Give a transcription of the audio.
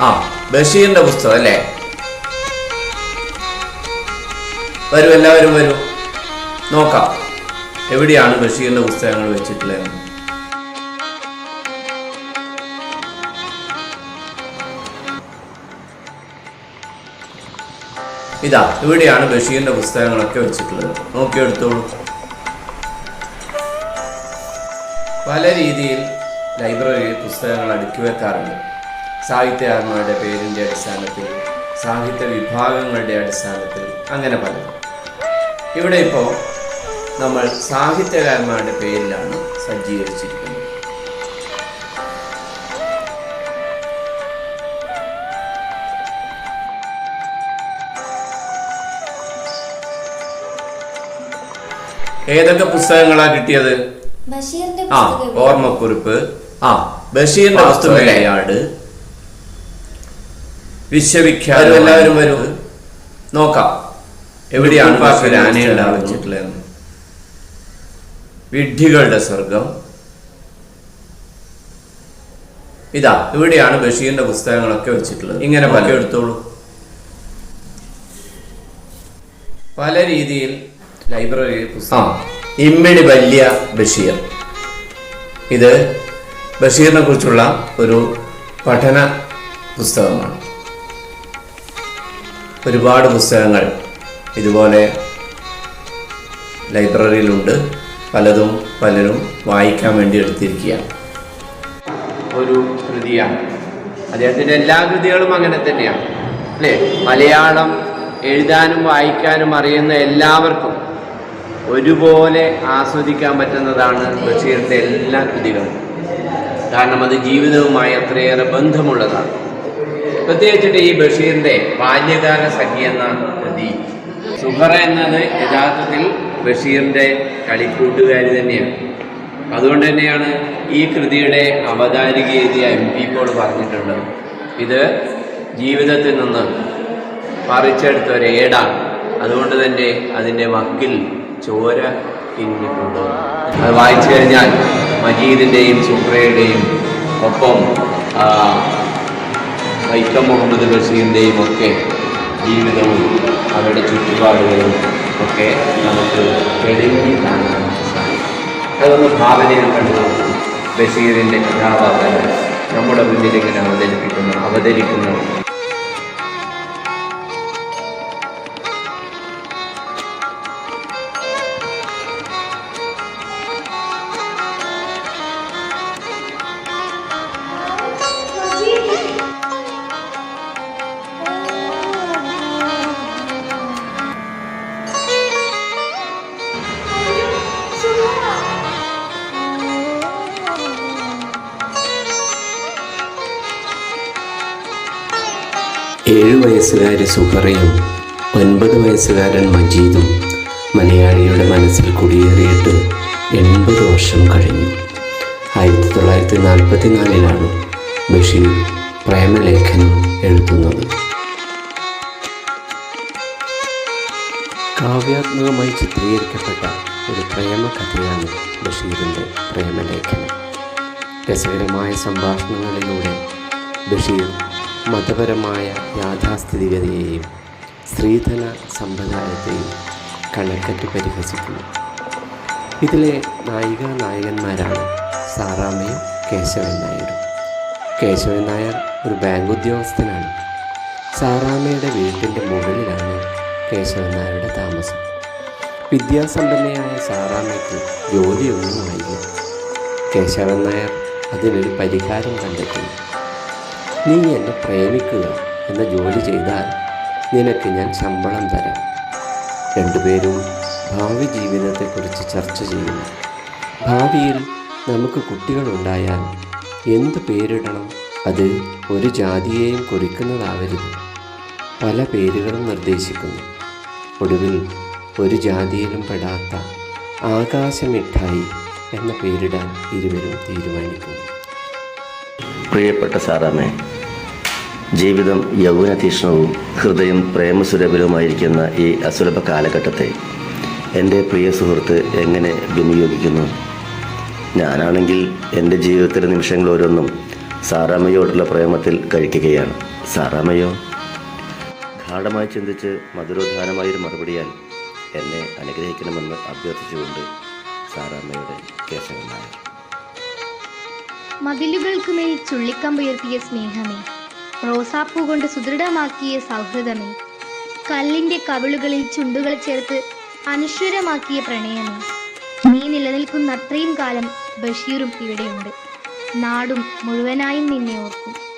ആ ബഷീറിന്റെ പുസ്തകം അല്ലേ? വരൂ എല്ലാവരും വരൂ. നോക്കാം. എവിടെയാണ് ബഷീറിന്റെ പുസ്തകങ്ങൾ വെച്ചിട്ടുള്ളത്? ഇതാ ഇവിടെയാണ് ബഷീറിന്റെ പുസ്തകങ്ങളൊക്കെ വെച്ചിട്ടുള്ളത്. നോക്കിയെടുത്തോളൂ പല രീതിയിൽ ലൈബ്രറിയിൽ പുസ്തകങ്ങൾ അടുക്കി വെക്കാറുണ്ട്. സാഹിത്യകാരന്മാരുടെ പേരിന്റെ അടിസ്ഥാനത്തിൽ സാഹിത്യ വിഭാഗങ്ങളുടെ അടിസ്ഥാനത്തിൽ അങ്ങനെ പലതും. ഇവിടെ ഇപ്പോൾ നമ്മൾ സാഹിത്യകാരന്മാരുടെ പേരിലാണ് സജ്ജീകരിച്ചിരിക്കുന്നത്. ഏതൊക്കെ പുസ്തകങ്ങളാ കിട്ടിയത്? ബഷീറിന്റെ ആ? ഓർമ്മക്കുറിപ്പ്. ആ ബഷീറിന്റെ പുസ്തകയാട് വിശ്വവിഖ്യാത വരും വരൂ. നോക്കാം. എവിടെയാണ് വെച്ചിട്ടുള്ളത് വിഡ്ഢികളുടെ സ്വർഗം ഇതാ ഇവിടെയാണ് ബഷീറിന്റെ പുസ്തകങ്ങളൊക്കെ വെച്ചിട്ടുള്ളത്. ഇങ്ങനെ പല. എടുത്തോളൂ. പല രീതിയിൽ ലൈബ്രറി പുസ്തകം. ഇമ്മിണി വല്യ ബഷീർ. ഇത് ബഷീറിനെ കുറിച്ചുള്ള ഒരു പഠന പുസ്തകമാണ്. ഒരുപാട് പുസ്തകങ്ങൾ ഇതുപോലെ ലൈബ്രറിയിലുണ്ട്. പലതും പലരും വായിക്കാൻ വേണ്ടി എടുത്തിരിക്കുകയാണ്. ഒരു കൃതിയാണ്. അദ്ദേഹത്തിന്റെ എല്ലാ കൃതികളും അങ്ങനെ തന്നെയാണ്. അല്ലേ? മലയാളം എഴുതാനും വായിക്കാനും അറിയുന്ന എല്ലാവർക്കും ഒരുപോലെ ആസ്വദിക്കാൻ പറ്റുന്നതാണ് ബഷീറിന്റെ എല്ലാ കൃതികളും. കാരണം അത് ജീവിതവുമായി അത്രയേറെ ബന്ധമുള്ളതാണ്. പ്രത്യേകിച്ചിട്ട് ഈ ബഷീറിന്റെ ബാല്യകാല സഖി എന്ന കൃതി സുഹറ എന്നത് യഥാർത്ഥത്തിൽ ബഷീറിന്റെ കളിക്കൂട്ടുകാരി തന്നെയാണ്. അതുകൊണ്ട് തന്നെയാണ് ഈ കൃതിയുടെ അവതാരിക എഴുതിയ എം പി ഇപ്പോൾ പറഞ്ഞിട്ടുണ്ട് ഇത് ജീവിതത്തിൽ നിന്ന് പറിച്ചെടുത്ത ഒരു ഏടാണ്. അതുകൊണ്ട് തന്നെ അതിന്റെ വക്കിൽ ചോര പിന്നിട്ടുണ്ട് അത് വായിച്ചു കഴിഞ്ഞാൽ മജീദിന്റെയും സുഹ്രയുടെയും ഒപ്പം വൈക്കം മുഹമ്മദ് ബഷീറിന്റെയും ഒക്കെ ജീവിതവും അവരുടെ ചുറ്റുപാടുകളും ഒക്കെ നമുക്ക് തെളിഞ്ഞു കാണാൻ സാധിക്കും. അതൊന്ന് ഭാവനയിൽ കണ്ടു ബഷീറിന്റെ കഥാപാത്രങ്ങൾ നമ്മുടെ മുന്നിൽ ഇങ്ങനെ അവതരിക്കുന്ന അവതരിക്കുന്നു. ഏഴു വയസ്സുകാരി സുഹറയും ഒൻപത് വയസ്സുകാരൻ മജീദും മലയാളിയുടെ മനസ്സിൽ കുടിയേറിയിട്ട് എൺപത് വർഷം കഴിഞ്ഞു. ആയിരത്തി തൊള്ളായിരത്തി നാൽപ്പത്തി നാലിലാണ് ബഷീർ പ്രേമലേഖനം എഴുതുന്നത്. കാവ്യാത്മകമായി ചിത്രീകരിക്കപ്പെട്ട ഒരു പ്രേമകഥയാണ് ബഷീറിന്റെ പ്രേമലേഖനം. രസകരമായ സംഭാഷണങ്ങളിലൂടെ ബഷീർ മതപരമായ യാഥാസ്ഥിതികതയെയും സ്ത്രീധന സമ്പ്രദായത്തെയും കണക്കറ്റ് പരിഹസിക്കുന്നു. ഇതിലെ നായിക നായകന്മാരാണ് സാറാമയും കേശവൻ നായരും. കേശവൻ നായർ ഒരു ബാങ്ക് ഉദ്യോഗസ്ഥനാണ് സാറാമയുടെ വീട്ടിന്റെ മുകളിലാണ് കേശവൻ നായരുടെ താമസം. വിദ്യാസമ്പന്നയായ സാറാമയ്ക്ക് ജോലിയൊന്നുമായില്ല. കേശവൻ നായർ അതിനൊരു പരിഹാരം കണ്ടെത്തുന്നു. നീ എന്നെ പ്രേമിക്കുക എന്ന ജോലി ചെയ്താൽ നിനക്ക് ഞാൻ ശമ്പളം തരാം. രണ്ടുപേരും ഭാവി ജീവിതത്തെക്കുറിച്ച് ചർച്ച ചെയ്യുന്നു. ഭാവിയിൽ നമുക്ക് കുട്ടികളുണ്ടായാൽ എന്ത് പേരിടണം? അത് ഒരു ജാതിയെയും കുറിക്കുന്നതാവരുത്. പല പേരുകളും നിർദ്ദേശിക്കുന്നു. ഒടുവിൽ ഒരു ജാതിയിലും പെടാത്ത ആകാശമിഠായി എന്ന പേരിടാൻ ഇരുവരും തീരുമാനിക്കുന്നു. പ്രിയപ്പെട്ട സാറാമേ ജീവിതം യൗവനതീഷ്ണവും ഹൃദയം പ്രേമസുരഭിലവുമായിരിക്കുന്ന ഈ അസുലഭ കാലഘട്ടത്തെ എന്റെ പ്രിയ സുഹൃത്ത് എങ്ങനെ വിനിയോഗിക്കുന്നു? ഞാനാണെങ്കിൽ എന്റെ ജീവിതത്തിലെ നിമിഷങ്ങൾ ഓരോന്നും സാറാമ്മയോടുള്ള പ്രേമത്തിൽ കഴിക്കുകയാണ്. സാറാമ്മയോ? ഗാഠമായി ചിന്തിച്ച് മധുരോദ്ധാനമായൊരു മറുപടിയാൽ എന്നെ അനുഗ്രഹിക്കണമെന്ന് അഭ്യർത്ഥിച്ചുകൊണ്ട് സാറാമ്മയുടെ കേശവൻ മതിലുകൾക്കുമേൽ ചുള്ളിക്കമ്പുയർത്തിയ സ്നേഹമേ. റോസാപ്പൂ കൊണ്ട് സുദൃഢമാക്കിയ സൗഹൃദമേ. കല്ലിന്റെ കവിളുകളിൽ ചുണ്ടുകൾ ചേർത്ത് അനശ്വരമാക്കിയ പ്രണയമേ. നീ നിലനിൽക്കുന്ന അത്രയും കാലം ബഷീറും ഇവിടെയുണ്ട്. നാടും മുഴുവനായും നിന്നെ ഓർക്കും.